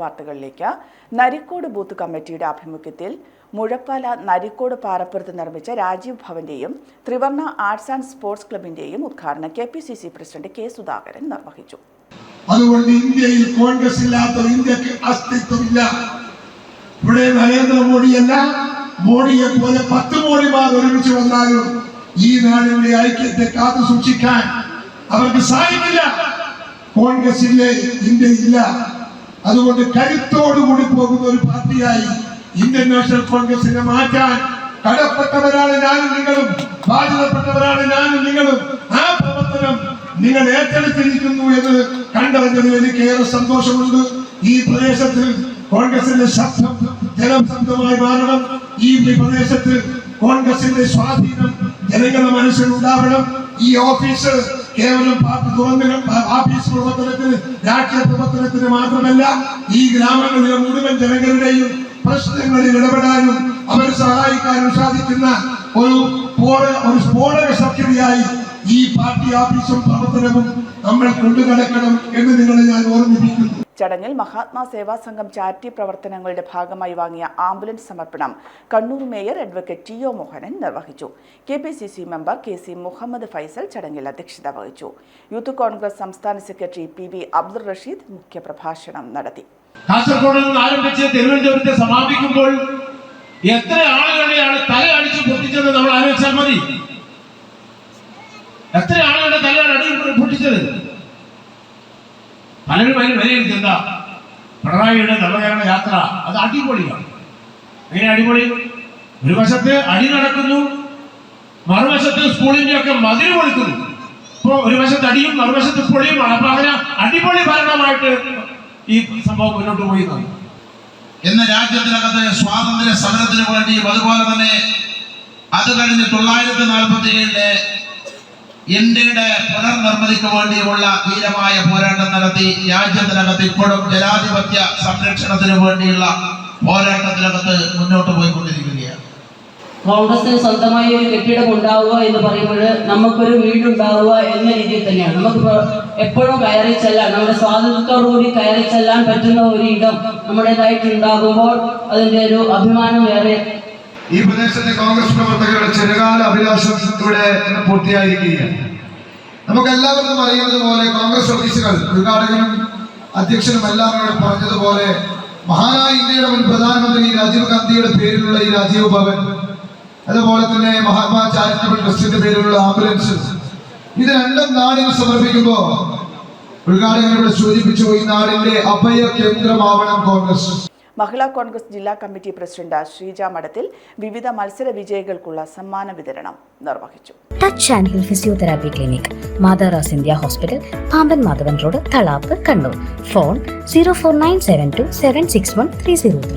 വാർത്തകളിലേക്ക്. നരിക്കോട് ബൂത്ത് കമ്മിറ്റിയുടെ ആഭിമുഖ്യത്തിൽ മുഴപ്പാല നരിക്കോട് പാറപ്പുറത്ത് നിർമ്മിച്ച രാജീവ് ഭവന്റെയും ത്രിവർണ ആർട്സ് ആൻഡ് സ്പോർട്സ് ക്ലബിന്റെയും ഉദ്ഘാടനം K P C C president K Sudhakaran നിർവഹിച്ചു. അതുകൊണ്ട് ഇന്ത്യയിൽ കോൺഗ്രസ് ഇല്ലാത്ത ഇന്ത്യയ്ക്ക് അസ്തിത്വമില്ല. ഇവിടെ നരേന്ദ്രമോദിയല്ല മോഡിയെ പോലെ പത്ത് മോഡിമാർ ഒരുമിച്ച് വന്നാലും ഈ നാടിന്റെ ഐക്യത്തെ കാത്തു സൂക്ഷിക്കാൻ അവർക്ക് സാധിക്കില്ല കോൺഗ്രസ് ഇല്ലേ? ഇന്ത്യ ഇല്ല. അതുകൊണ്ട് കരുത്തോടുകൂടി പോകുന്ന ഒരു പാർട്ടിയായി ഇന്ത്യൻ നാഷണൽ കോൺഗ്രസിനെ മാറ്റാൻ കടപ്പെട്ടവരാണ് ഞാനും നിങ്ങളും ബാധിതപ്പെട്ടവരാണ് ഞാനും നിങ്ങളും. ആ പ്രവർത്തനം നിങ്ങൾ ഏറ്റെടുത്തിരിക്കുന്നു എന്ന് കണ്ടറിഞ്ഞതിൽ എനിക്ക് ഏറെ സന്തോഷമുണ്ട്. ഈ പ്രദേശത്തിൽ കോൺഗ്രസിന്റെ ശബ്ദം ജനശബ്ദമായി മാറണം. ഈ പ്രദേശത്ത് കോൺഗ്രസിന്റെ സ്വാധീനം ജനങ്ങളുടെ മനസ്സിൽ ഉണ്ടാവണം ഈ ഓഫീസ് കേവലം പാർട്ടി തുറന്നു ഓഫീസ് പ്രവർത്തനത്തിന് രാഷ്ട്രീയ പ്രവർത്തനത്തിന് മാത്രമല്ല ഈ ഗ്രാമങ്ങളിലെ മുഴുവൻ ജനങ്ങളുടെയും പ്രശ്നങ്ങളിൽ ഇടപെടാനും അവരെ സഹായിക്കാനും സാധിക്കുന്ന ഒരു സ്ഫോടക ശക്തിയായി ഈ പാർട്ടി ഓഫീസും പ്രവർത്തനവും നമ്മൾ കൊണ്ടുനടക്കണം എന്ന് നിങ്ങളെ ഞാൻ ഓർമ്മിപ്പിക്കുന്നു. ചടങ്ങിൽ മഹാത്മാ സേവാ സംഘം ചാരിറ്റി പ്രവർത്തനങ്ങളുടെ ഭാഗമായി വാങ്ങിയ ആംബുലൻസ് സമർപ്പണം Kannur mayor advocate T O Mohanan നിർവഹിച്ചു. K P C C member K C Muhammad Faisal ചടങ്ങിൽ അധ്യക്ഷത വഹിച്ചു. യൂത്ത് കോൺഗ്രസ് സംസ്ഥാന secretary P V Abdul Rasheed മുഖ്യപ്രഭാഷണം നടത്തി. കാസർഗോഡ് നിന്ന് ആരംഭിച്ച് തിരുവനന്തപുരത്തെ സമാപിക്കുമ്പോൾ എത്ര ആളുകളെയാണ് തല അടിച്ചു പൊട്ടിച്ചത് നമ്മൾ ആലോചിച്ചാൽ മതി. എത്ര ആളുകളുടെ തലയുടെ അടി പൊട്ടിച്ചത്? പലരും അതിൽ വിലയിരുത്തി. എന്താ? പിണറായിയുടെ നവകേരള യാത്ര അത് അടിപൊളിയാണ്. എങ്ങനെ അടിപൊളി? ഒരു വശത്ത് അടി നടക്കുന്നു മറുവശത്ത് സ്കൂളിന്റെ ഒക്കെ മതിൽ പൊളിക്കുന്നു. ഇപ്പോ ഒരു വശത്ത് അടിയും മറുവശത്ത് പൊളിയുമാണ്. അപ്പൊ അങ്ങനെ അടിപൊളി ഭരണമായിട്ട് ഈ സംഭവം മുന്നോട്ട് പോയി. ഇന്ന് രാജ്യത്തിനകത്ത് സ്വാതന്ത്ര്യ സമരത്തിന് വേണ്ടിയും അതുപോലെ തന്നെ അത് കഴിഞ്ഞ് തൊള്ളായിരത്തി നാൽപ്പത്തി ഏഴിലെ ഇന്ത്യയുടെ പുനർനിർമ്മിതിക്ക് വേണ്ടിയുള്ള ധീരമായ പോരാട്ടം നടത്തി രാജ്യത്തിനകത്ത് ഇപ്പോഴും ജനാധിപത്യ സംരക്ഷണത്തിന് വേണ്ടിയുള്ള പോരാട്ടത്തിനകത്ത് മുന്നോട്ട് പോയിക്കൊണ്ടിരിക്കുകയാണ്. കോൺഗ്രസിന് സ്വന്തമായി ഒരു കെട്ടിടം ഉണ്ടാവുക എന്ന് പറയുമ്പോൾ നമുക്കൊരു വീടുണ്ടാവുക എന്ന രീതിയിൽ തന്നെയാണ്. നമുക്ക് എപ്പോഴും കയറി ചെല്ലാൻ നമ്മുടെ സ്വാതന്ത്ര്യത്തോടുകൂടി കയറി ചെല്ലാൻ പറ്റുന്ന ഒരു ഇടം നമ്മുടേതായിട്ട് ഉണ്ടാകുമ്പോൾ അതിന്റെ ഒരു അഭിമാനം ഏറെ ഈ പ്രദേശത്തെ കോൺഗ്രസ് പ്രവർത്തകരുടെ ചെറുകാല അഭിലാഷം ഇവിടെ പൂർത്തിയായിരിക്കുകയാണ്. നമുക്ക് എല്ലാവർക്കും അറിയുന്നത് പോലെ കോൺഗ്രസ് ഓഫീസുകൾ ഉദ്ഘാടകനും അധ്യക്ഷനും എല്ലാം ഇവിടെ പറഞ്ഞതുപോലെ മഹാനായ ഇന്ത്യയുടെ മുൻ പ്രധാനമന്ത്രി രാജീവ് ഗാന്ധിയുടെ പേരിലുള്ള ഈ രാജീവ് ഭവൻ അതുപോലെ തന്നെ മഹാത്മാ ചാരിറ്റബിൾ ട്രസ്റ്റിന്റെ പേരിലുള്ള ആംബുലൻസ് ഇത് രണ്ടും നാടിന് സമർപ്പിക്കുമ്പോൾ ഉദ്ഘാടകൻ ഇവിടെ സൂചിപ്പിച്ചു ഈ നാടിന്റെ അഭയ കേന്ദ്രമാവണം കോൺഗ്രസ്. മഹിളാ കോൺഗ്രസ് ജില്ലാ കമ്മിറ്റി പ്രസിഡന്റ് ശ്രീജ മഠത്തിൽ വിവിധ മത്സര വിജയികൾക്കുള്ള സമ്മാന വിതരണം നിർവഹിച്ചു. Touch and hill physiotherapy clinic മാതാറാസ് India hospital Pamban Madhavan road Thalap Kannur. Phone zero four nine seven two seven six one three zero three